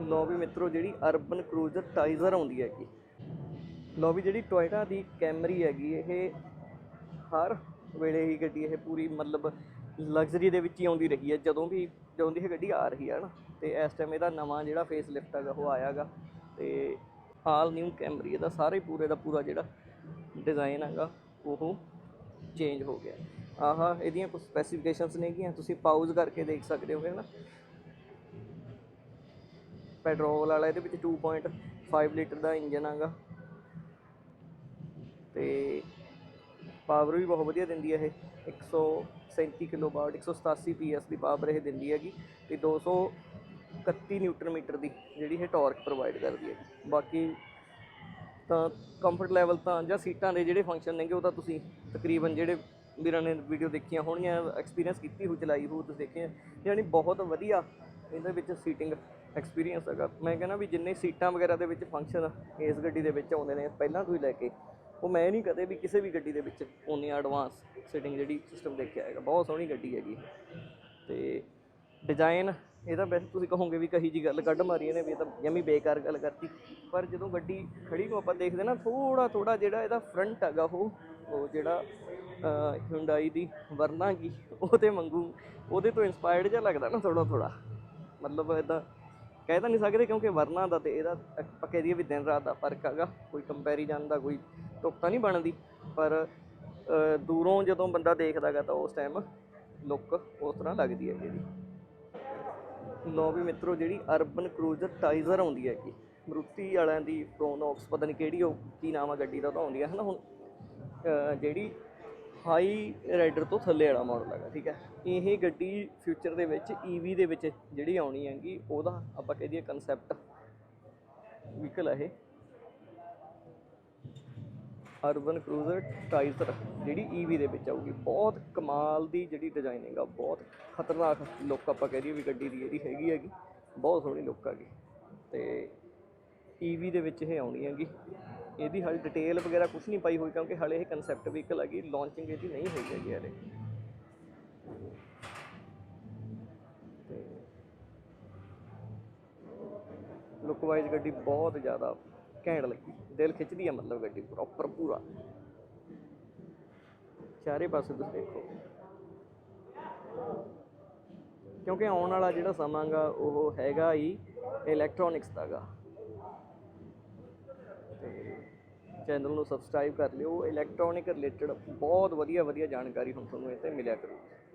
ਲੋ ਵੀ ਮਿੱਤਰੋ, ਜਿਹੜੀ urban cruiser ਟਾਈਜ਼ਰ ਆਉਂਦੀ ਹੈਗੀ। ਲੋ ਵੀ ਜਿਹੜੀ ਟੋਇਟਾ ਦੀ ਕੈਮਰੀ ਹੈਗੀ, ਇਹ ਹਰ ਵੇਲੇ ਹੀ ਗੱਡੀ ਇਹ ਪੂਰੀ ਮਤਲਬ ਲਗਜ਼ਰੀ ਦੇ ਵਿੱਚ ਹੀ ਆਉਂਦੀ ਰਹੀ ਹੈ। ਜਦੋਂ ਵੀ, ਜਦੋਂ ਦੀ ਇਹ ਗੱਡੀ ਆ ਰਹੀ ਹੈ ਨਾ, ਤੇ ਇਸ ਟਾਈਮ ਇਹਦਾ ਨਵਾਂ ਜਿਹੜਾ ਫੇਸ ਲਿਫਟ ਹੈਗਾ, ਉਹ ਆਇਆਗਾ ਤੇ ਆਲ ਨਿਊ ਕੈਮਰੀ, ਇਹਦਾ ਸਾਰੇ ਪੂਰੇ ਦਾ ਪੂਰਾ ਜਿਹੜਾ ਡਿਜ਼ਾਈਨ ਹੈਗਾ, ਉਹ ਚੇਂਜ ਹੋ ਗਿਆ। ਆਹਾ, ਇਹਦੀਆਂ ਕੁਝ ਸਪੈਸੀਫਿਕੇਸ਼ਨਸ ਨੇਗੀਆਂ, ਤੁਸੀਂ ਪਾਊਜ਼ ਕਰਕੇ ਦੇਖ ਸਕਦੇ ਹੋ ਹੈ ਨਾ ਪੈਟਰੋਲ ਵਾਲਾ, ਇਹਦੇ ਵਿੱਚ 2.5 ਲੀਟਰ ਦਾ ਇੰਜਨ ਹੈਗਾ ਤੇ ਪਾਵਰ ਵੀ ਬਹੁਤ ਵਧੀਆ ਦਿੰਦੀ ਹੈ ਇਹ। 137 ਕਿਲੋਵਾਟ 187 ਪੀਐਸ ਦੀ ਪਾਵਰ ਇਹ ਦਿੰਦੀ ਹੈਗੀ। ਤੇ 231 ਨਿਊਟਨ ਮੀਟਰ ਦੀ ਜਿਹੜੀ ਇਹ ਟਾਰਕ ਪ੍ਰੋਵਾਈਡ ਕਰਦੀ ਹੈ ਬਾਕੀ ਤਾਂ ਕੰਫਰਟ ਲੈਵਲ ਤਾਂ, ਜਾਂ ਸੀਟਾਂ ਦੇ ਜਿਹੜੇ ਫੰਕਸ਼ਨ ਨੇਗੇ, ਉਹ ਤਾਂ ਤੁਸੀਂ ਤਕਰੀਬਨ ਜਿਹੜੇ ਵੀਰਾਂ ਨੇ ਵੀਡੀਓ ਦੇਖੀਆਂ ਹੋਣੀਆਂ ਐਕਸਪੀਰੀਅੰਸ ਕੀਤੀ ਹੋ ਚਲਾਈ ਹੋ ਤੁਸੀਂ ਦੇਖੇ ਯਾਨੀ ਬਹੁਤ ਵਧੀਆ ਇਹਦੇ ਵਿੱਚ ਸੀਟਿੰਗ ਐਕਸਪੀਰੀਅੰਸ ਹੈਗਾ। ਮੈਂ ਕਹਿੰਦਾ ਵੀ ਜਿੰਨੇ ਸੀਟਾਂ ਵਗੈਰਾ ਦੇ ਵਿੱਚ ਫੰਕਸ਼ਨ ਇਸ ਗੱਡੀ ਦੇ ਵਿੱਚ ਆਉਂਦੇ ਨੇ, ਪਹਿਲਾਂ ਤੋਂ ਹੀ ਲੈ ਕੇ, ਉਹ ਮੈਂ ਨਹੀਂ ਕਦੇ ਵੀ ਕਿਸੇ ਵੀ ਗੱਡੀ ਦੇ ਵਿੱਚ ਉਨੀ ਐਡਵਾਂਸ ਸੀਟਿੰਗ ਜਿਹੜੀ ਸਿਸਟਮ ਦੇਖਿਆ ਹੈਗਾ। ਬਹੁਤ ਸੋਹਣੀ ਗੱਡੀ ਹੈਗੀ। ਤੇ ਡਿਜ਼ਾਈਨ ਇਹਦਾ ਵੈਸੇ ਤੁਸੀਂ ਕਹੋਗੇ ਵੀ ਕਹੀ ਜੀ ਗੱਲ, ਕੱਢ ਮਾਰੀ ਇਹਨੇ ਵੀ ਇਹ ਤਾਂ ਜਮੀ ਬੇਕਾਰ ਗੱਲ ਕਰਤੀ। ਪਰ ਜਦੋਂ ਗੱਡੀ ਖੜੀ ਨੂੰ ਆਪਾਂ ਦੇਖਦੇ ਨਾ ਥੋੜਾ ਥੋੜਾ ਜਿਹੜਾ ਇਹਦਾ ਫਰੰਟ ਹੈਗਾ ਉਹ ਉਹ ਜਿਹੜਾ ਹੁੰਡਾਈ ਦੀ ਵਰਨਾ ਗੀ ਉਹਦੇ ਮੰਗੂ ਉਹਦੇ ਤੋਂ ਇਨਸਪਾਇਰਡ ਜਿਹਾ ਲੱਗਦਾ ਨਾ ਥੋੜਾ ਥੋੜਾ ਮਤਲਬ ਇਦਾਂ ਕਹਿ ਤਾਂ ਨਹੀਂ ਸਕਦੇ ਕਿਉਂਕਿ ਵਰਨਾ ਦਾ ਤੇ ਇਹਦਾ ਆਪਾਂ ਕਹਿ ਦਈਏ ਵੀ ਦਿਨ ਰਾਤ ਦਾ ਫ਼ਰਕ ਹੈਗਾ, ਕੋਈ ਕੰਪੈਰੀਜ਼ਨ ਦਾ, ਕੋਈ ਤੁਕਤਾ ਨਹੀਂ ਬਣਦੀ। ਪਰ ਦੂਰੋਂ ਜਦੋਂ ਬੰਦਾ ਦੇਖਦਾਗਾ ਤਾਂ ਉਸ ਟਾਈਮ ਲੁੱਕ ਉਸ ਤਰ੍ਹਾਂ ਲੱਗਦੀ ਹੈ ਇਹਦੀ। ਲੋ ਵੀ ਮਿੱਤਰੋ, ਜਿਹੜੀ ਅਰਬਨ ਕਰੂਜ਼ਰ ਟਾਈਜ਼ਰ ਆਉਂਦੀ ਹੈਗੀ, ਮਰੂਤੀ ਵਾਲਿਆਂ ਦੀ ਪ੍ਰੋਨੋਕਸ ਪਤਾ ਨਹੀਂ ਕਿਹੜੀ ਉਹ, ਕੀ ਨਾਮ ਆ ਗੱਡੀ ਦਾ ਤਾਂ ਆਉਂਦੀ ਹੈ ਹਨਾ ਹੁਣ? ਜਿਹੜੀ ਹਾਈ ਰਾਈਡਰ ਤੋਂ ਥੱਲੇ ਵਾਲਾ ਮਾਡਲ ਹੈਗਾ, ਠੀਕ ਹੈ। ਇਹ ਗੱਡੀ ਫਿਊਚਰ ਦੇ ਵਿੱਚ EV ਦੇ ਵਿੱਚ ਜਿਹੜੀ ਆਉਣੀ ਹੈਗੀ, ਉਹਦਾ ਆਪਾਂ ਕਹਿ ਦਈਏ ਕਨਸੈਪਟ ਵਹੀਕਲ ਹੈ ਇਹ। ਅਰਬਨ ਕਰੂਜ਼ਰ ਟਾਈਜ਼ਰ ਜਿਹੜੀ EV ਦੇ ਵਿੱਚ ਆਊਗੀ। ਬਹੁਤ ਕਮਾਲ ਦੀ ਜਿਹੜੀ ਡਿਜ਼ਾਈਨਿੰਗ ਆ ਬਹੁਤ ਖਤਰਨਾਕ ਲੁੱਕ ਆਪਾਂ ਕਹਿ ਦਈਏ ਵੀ ਗੱਡੀ ਦੀ ਜਿਹੜੀ ਹੈਗੀ ਹੈਗੀ, ਬਹੁਤ ਸੋਹਣੀ ਲੁੱਕ ਹੈਗੀ। ਤੇ EV ਦੇ ਵਿੱਚ ਇਹ ਆਉਣੀ ਹੈਗੀ। ਇਹਦੀ ਹਾਲੇ ਡਿਟੇਲ ਵਗੈਰਾ ਕੁਝ ਨਹੀਂ ਪਾਈ ਹੋਈ ਕਿਉਂਕਿ ਹਾਲੇ ਇਹ ਕਨਸੈਪਟ ਵਹੀਕਲ ਹੈਗੀ ਲਾਂਚਿੰਗ ਇਹਦੀ ਨਹੀਂ ਹੋਈ ਹੈਗੀ ਹਾਲੇ। ਤੇ ਲੁੱਕ ਵਾਈਜ਼ ਗੱਡੀ ਬਹੁਤ ਜ਼ਿਆਦਾ ਘੈਂਟ ਲੱਗੀ। ਦਿਲ ਖਿੱਚਦੀ ਆ ਮਤਲਬ ਗੱਡੀ ਪ੍ਰੋਪਰ ਪੂਰਾ। ਚਾਰੇ ਪਾਸੇ ਤੁਸੀਂ ਦੇਖੋ। ਕਿਉਂਕਿ ਆਉਣ ਵਾਲਾ ਜਿਹੜਾ ਸਮਾਂਗਾ ਉਹ ਹੈਗਾ ਹੀ ਇਲੈਕਟ੍ਰੋਨਿਕਸ ਦਾਗਾ ਤੇ ਚੈਨਲ ਨੂੰ ਸਬਸਕ੍ਰਾਈਬ ਕਰ ਲਿਓ। ਇਲੈਕਟ੍ਰੋਨਿਕ ਰਿਲੇਟਡ ਬਹੁਤ ਵਧੀਆ ਵਧੀਆ ਜਾਣਕਾਰੀ ਹੁਣ ਤੁਹਾਨੂੰ ਇਹ ਤੇ ਮਿਲਿਆ ਕਰੂਗੀ।